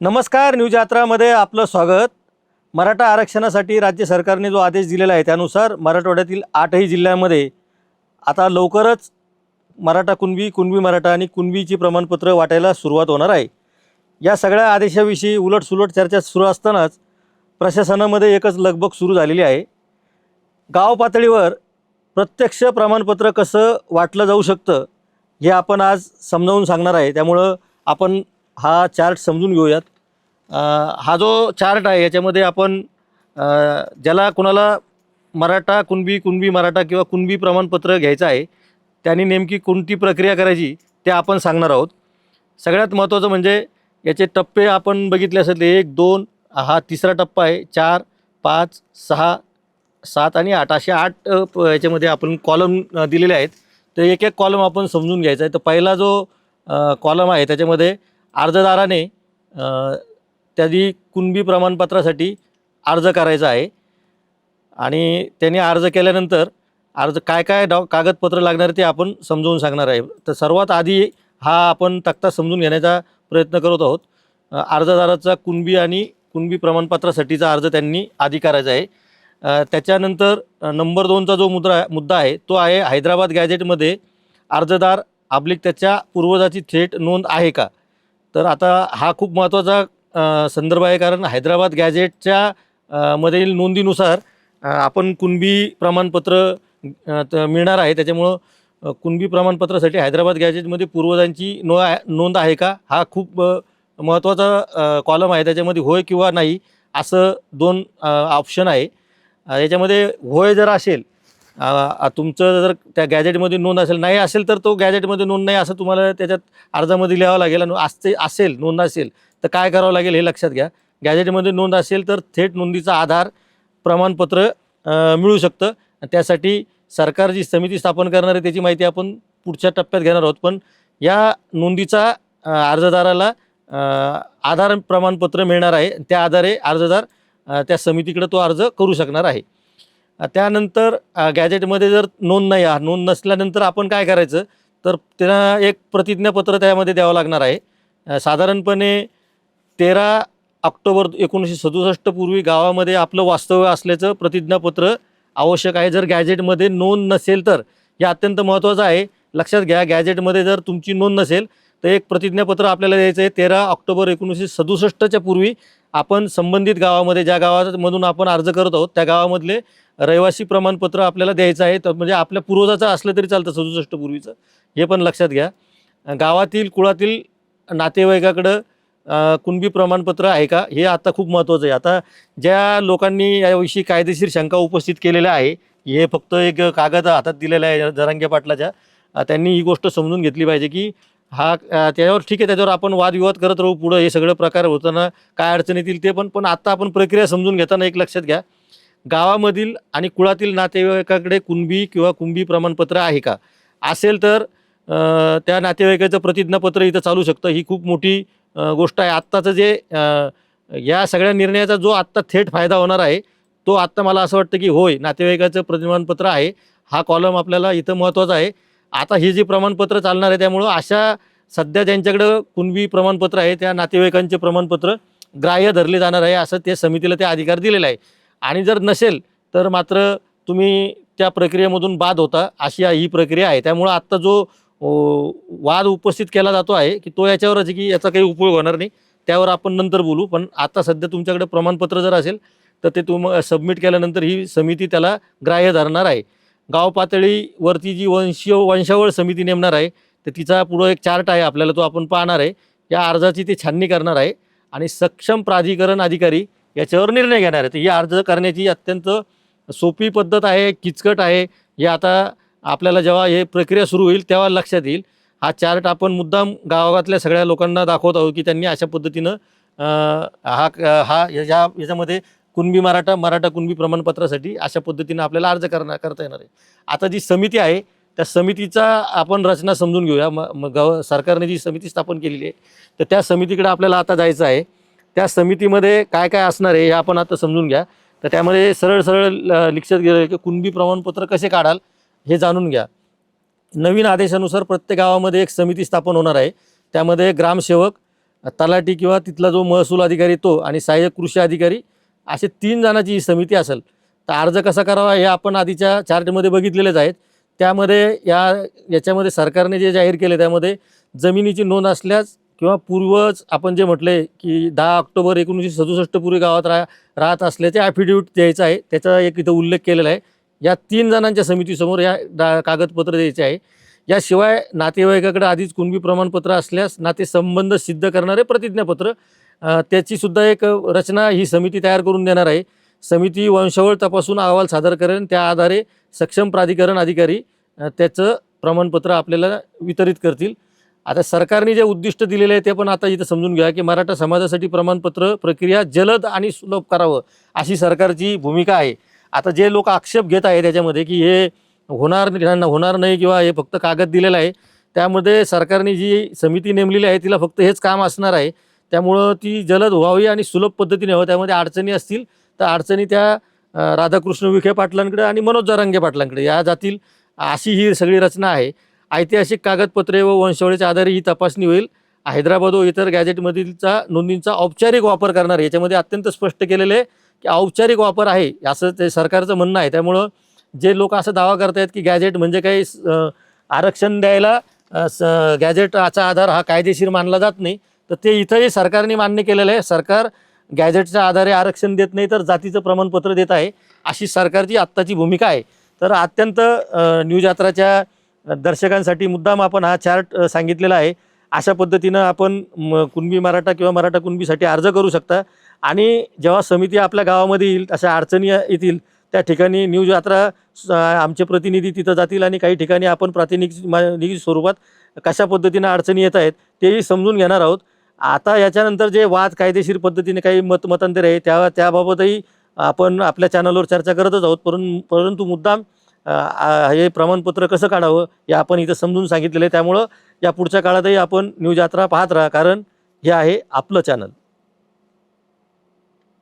नमस्कार न्यूज यात्रामध्ये आपलं स्वागत. मराठा आरक्षणासाठी राज्य सरकारने जो आदेश दिलेला आहे त्यानुसार मराठवाड्यातील आठही जिल्ह्यांमध्ये आता लवकरच मराठा कुणबी कुणबी मराठा आणि कुणबीची प्रमाणपत्र वाटायला सुरुवात होणार आहे. या सगळ्या आदेशाविषयी उलटसुलट चर्चा सुरू असतानाच प्रशासनामध्ये एकच लगबग सुरू झालेली आहे. गाव पातळीवर प्रत्यक्ष प्रमाणपत्र कसं वाटलं जाऊ शकतं हे आपण आज समजावून सांगणार आहे. त्यामुळं आपण हा चार्ट समजून घेऊयात. हा जो चार्ट आहे याच्यामध्ये आपण ज्याला कोणाला मराठा कुणबी कुणबी मराठा किंवा कुणबी प्रमाणपत्र घ्यायचं आहे त्यांनी नेमकी कोणती प्रक्रिया करायची ते आपण सांगणार आहोत. सगळ्यात महत्त्वाचं म्हणजे याचे टप्पे आपण बघितले असेल ते एक दोन हा तिसरा टप्पा आहे चार पाच सहा सात आणि आठ. असे आठ प- याच्यामध्ये आपण कॉलम दिलेले आहेत. तर एक एक कॉलम आपण समजून घ्यायचा आहे. तर पहिला जो कॉलम आहे त्याच्यामध्ये अर्जदाराने अ, त्याची कुणबी प्रमाणपत्रासाठी अर्ज करायचा आहे. आणि त्यांनी अर्ज केल्यानंतर अर्ज काय काय डॉ कागदपत्र लागणार ते आपण समजावून सांगणार आहे. तर सर्वात आधी हा आपण तक्ता समजून घेण्याचा प्रयत्न करत आहोत. अर्जदाराचा कुणबी आणि कुणबी प्रमाणपत्रासाठीचा अर्ज त्यांनी आधी करायचा आहे. त्याच्यानंतर नंबर दोनचा जो मुद्रा मुद्दा आहे तो आहे हैदराबाद गॅजेटमध्ये अर्जदार आपली त्याच्या पूर्वजाची थेट नोंद आहे का? तर आता हा खूप महत्त्वाचा संदर्भ आहे कारण हैदराबाद गॅजेटच्या मधील नोंदीनुसार आपण कुणबी प्रमाणपत्र मिळणार आहे. त्याच्यामुळं कुणबी प्रमाणपत्रासाठी हैदराबाद गॅजेटमध्ये पूर्वजांची नो आहे नोंद आहे का? हा खूप महत्त्वाचा कॉलम आहे. त्याच्यामध्ये होय किंवा नाही असं दोन ऑप्शन आहे. याच्यामध्ये होय जर असेल तुमचं जर त्या गॅजेटमध्ये नोंद असेल नाही असेल तर तो गॅजेटमध्ये नोंद नाही असं तुम्हाला त्याच्यात अर्जामध्ये लिहावं लागेल आणि असते असेल नोंद असेल तर काय करावं लागेल हे लक्षात घ्या. गॅजेटमध्ये नोंद असेल तर थेट नोंदीचा आधार प्रमाणपत्र मिळू शकतं. त्यासाठी सरकार जी समिती स्थापन करणार आहे त्याची माहिती आपण पुढच्या टप्प्यात घेणार आहोत. पण या नोंदीचा अर्जदाराला आधार प्रमाणपत्र मिळणार आहे. त्या आधारे अर्जदार त्या समितीकडे तो अर्ज करू शकणार आहे. त्यानंतर गॅजेटमध्ये जर नोंद नाही आहे नोंद नसल्यानंतर आपण काय करायचं? तर त्यांना एक प्रतिज्ञापत्र त्यामध्ये द्यावं लागणार आहे. साधारणपणे तेरा ऑक्टोबर एकोणीसशे सदुसष्ट पूर्वी गावामध्ये आपलं वास्तव्य असल्याचं प्रतिज्ञापत्र आवश्यक आहे. जर गॅजेटमध्ये नोंद नसेल तर हे अत्यंत महत्त्वाचं आहे. लक्षात घ्या गॅजेटमध्ये जर तुमची नोंद नसेल तर एक प्रतिज्ञापत्र आपल्याला द्यायचं आहे. तेरा ऑक्टोबर एकोणीसशे सदुसष्टच्या पूर्वी आपण संबंधित गावामध्ये ज्या गावामधून आपण अर्ज करत आहोत त्या गावामधले रहिवासी प्रमाणपत्र आपल्याला द्यायचं आहे तर म्हणजे आपल्या पूर्वजाचं असलं तरी चालतं सदुसष्ट पूर्वीचं. हे पण लक्षात घ्या. गावातील कुळातील नातेवाईकाकडं कुणबी प्रमाणपत्र आहे का? हे आता खूप महत्त्वाचं आहे. आता ज्या लोकांनी याविषयी कायदेशीर शंका उपस्थित केलेल्या आहे हे फक्त एक कागद हातात दिलेला आहे जरांगे पाटलाच्या. त्यांनी ही गोष्ट समजून घेतली पाहिजे की हा त्याच्यावर ठीक आहे त्याच्यावर आपण वादविवाद करत राहू पुढं हे सगळं प्रकार होताना काय अडचण येतील ते पण पण आत्ता आपण प्रक्रिया समजून घेताना एक लक्षात घ्या. गावामधील आणि कुळातील नातेवाईकाकडे कुणबी किंवा कुंभी प्रमाणपत्र आहे का? असेल तर त्या नातेवाईकाचं प्रतिज्ञापत्र इथं चालू शकतं. ही खूप मोठी गोष्ट आहे. आत्ताचं जे या सगळ्या निर्णयाचा जो आत्ता थेट फायदा होणार आहे तो आत्ता मला असं वाटतं की होय नातेवाईकाचं प्रतिमानपत्र आहे. हा कॉलम आपल्याला इथं महत्त्वाचा आहे. आता ही जी प्रमाणपत्र चालणार आहे त्यामुळं अशा सध्या ज्यांच्याकडं कुणबी प्रमाणपत्र आहे त्या नातेवाईकांचे प्रमाणपत्र ग्राह्य धरले जाणार आहे असं त्या समितीला ते अधिकार दिलेला आहे. आणि जर नसेल तर मात्र तुम्ही त्या प्रक्रियेमधून बाद होता. अशी ही प्रक्रिया आहे. त्यामुळं आत्ता जो वाद उपस्थित केला जातो आहे की तो याच्यावरच की याचा काही उपयोग होणार नाही. त्यावर आपण नंतर बोलू. पण आता सध्या तुमच्याकडे प्रमाणपत्र जर असेल तर ते तुम सबमिट केल्यानंतर ही समिती त्याला ग्राह्य धरणार आहे. गाव पातळीवरती जी वंशीय वंशावळ समिती नेमणार आहे तर तिचा पुढं एक चार्ट आहे आपल्याला तो आपण पाहणार आहे. या अर्जाची ते छाननी करणार आहे. आणि सक्षम प्राधिकरण अधिकारी याच्यावर निर्णय घेणार आहे तर ही अर्ज करण्याची अत्यंत सोपी पद्धत आहे किचकट आहे. हे आता आपल्याला जेव्हा हे प्रक्रिया सुरू होईल तेव्हा लक्षात येईल. हा चार्ट आपण मुद्दाम गावागातल्या सगळ्या लोकांना दाखवत आहोत की त्यांनी अशा पद्धतीनं हा हा या याच्यामध्ये कुणबी मराठा मराठा कुणबी प्रमाणपत्रासाठी अशा पद्धतीनं आपल्याला अर्ज करणार करता येणार आहे. आता जी समिती आहे त्या समितीचा आपण रचना समजून घेऊया. म म- गाव सरकारने जी समिती स्थापन केलेली आहे तर त्या समितीकडे आपल्याला आता जायचं आहे. त्या समितीमध्ये काय काय असणार आहे हे आपण आता समजून घ्या. तर त्यामध्ये सरळ सरळ ल- लक्षात गेलं की कुणबी प्रमाणपत्र कसे काढाल हे जाणून घ्या. नवीन आदेशानुसार प्रत्येक गावामध्ये एक समिती स्थापन होणार आहे. त्यामध्ये ग्रामसेवक तलाठी किंवा तिथला जो महसूल अधिकारी तो आणि सहाय्यक कृषी अधिकारी असे तीन जणांची ही समिती असेल. तर अर्ज कसा करावा हे आपण आधीच्या चार्टमध्ये बघितलेलेच आहेत. त्यामध्ये या याच्यामध्ये सरकारने जे जाहीर केले त्यामध्ये जमिनीची नोंद असल्यास किंवा पूर्वच आपण जे म्हटले की दहा ऑक्टोबर एकोणीसशे सदुसष्ट पूर्वी गावात राह राहत असल्याचे ॲफिडेविट द्यायचं आहे. त्याचा एक इथं उल्लेख केलेला आहे. या तीन जणांच्या समितीसमोर या डा कागदपत्र द्यायचे आहे. याशिवाय नातेवाईकाकडे आधीच कुणबी प्रमाणपत्र असल्यास नातेसंबंध सिद्ध करणारे प्रतिज्ञापत्र त्याचीसुद्धा एक रचना ही समिती तयार करून देणार आहे. समिती वंशावळ तपासून अहवाल सादर करेन. त्या आधारे सक्षम प्राधिकरण अधिकारी त्याचं प्रमाणपत्र आपल्याला वितरित करतील. आता सरकारने जे उद्दिष्ट दिलेले आहे ते पण आता इथं समजून घ्या की मराठा समाजासाठी प्रमाणपत्र प्रक्रिया जलद आणि सुलभ करावं अशी सरकारची भूमिका आहे. आता जे लोक आक्षेप घेत आहे त्याच्यामध्ये की हे होणार होणार नाही किंवा हे फक्त कागद दिलेलं आहे त्यामध्ये सरकारने जी समिती नेमलेली आहे तिला फक्त हेच काम असणार आहे. त्यामुळं ती जलद व्हावी आणि सुलभ पद्धतीने व्हावं त्यामध्ये अडचणी असतील तर अडचणी त्या राधाकृष्ण विखे पाटलांकडे आणि मनोज जारांगे पाटलांकडे या जातील अशी ही सगळी रचना आहे. ऐतिहासिक कागदपत्रे व वंशावळीच्या आधारे ही तपासणी होईल. हैदराबाद व इतर गॅजेटमधीलचा नोंदींचा औपचारिक वापर करणार आहे. याच्यामध्ये अत्यंत स्पष्ट केलेलं आहे की औपचारिक वापर आहे. असं ते सरकारचं म्हणणं आहे. त्यामुळं जे लोक असं दावा करतायत की गॅजेट म्हणजे काही आरक्षण द्यायला स- गॅजेटचा आधार हा कायदेशीर मानला जात नाही तर ते इथंही सरकारने मान्य केलेलं आहे. सरकार गॅजेटच्या आधारे आरक्षण देत नाही तर जातीचं प्रमाणपत्र देत आहे. अशी सरकारची आत्ताची भूमिका आहे. तर अत्यंत न्यूज यात्राच्या दर्शकांसाठी मुद्दाम आपण हा चार्ट सांगितलेला आहे. अशा पद्धतीनं आपण म कुणबी मराठा किंवा मराठा कुणबीसाठी अर्ज करू शकता. आणि जेव्हा समिती आपल्या गावामध्ये येईल अशा अडचणी येतील त्या ठिकाणी न्यूज यात्रा आमचे प्रतिनिधी तिथं जातील आणि काही ठिकाणी आपण प्रातिनिधिक स्वरूपात कशा पद्धतीनं अडचणी येत आहेत तेही समजून घेणार आहोत. आता याच्यानंतर जे वाद कायदेशीर पद्धतीने काही मत मतांतर आहे त्या त्याबाबतही आपण आपल्या चॅनलवर चर्चा करतच आहोत. परं परंतु मुद्दाम हे प्रमाणपत्र कसं काढावं हे आपण इथं समजून सांगितलेलं आहे. त्यामुळं या पुढच्या काळातही आपण न्यूज यात्रा पाहत राहा. कारण हे आहे आपलं चॅनल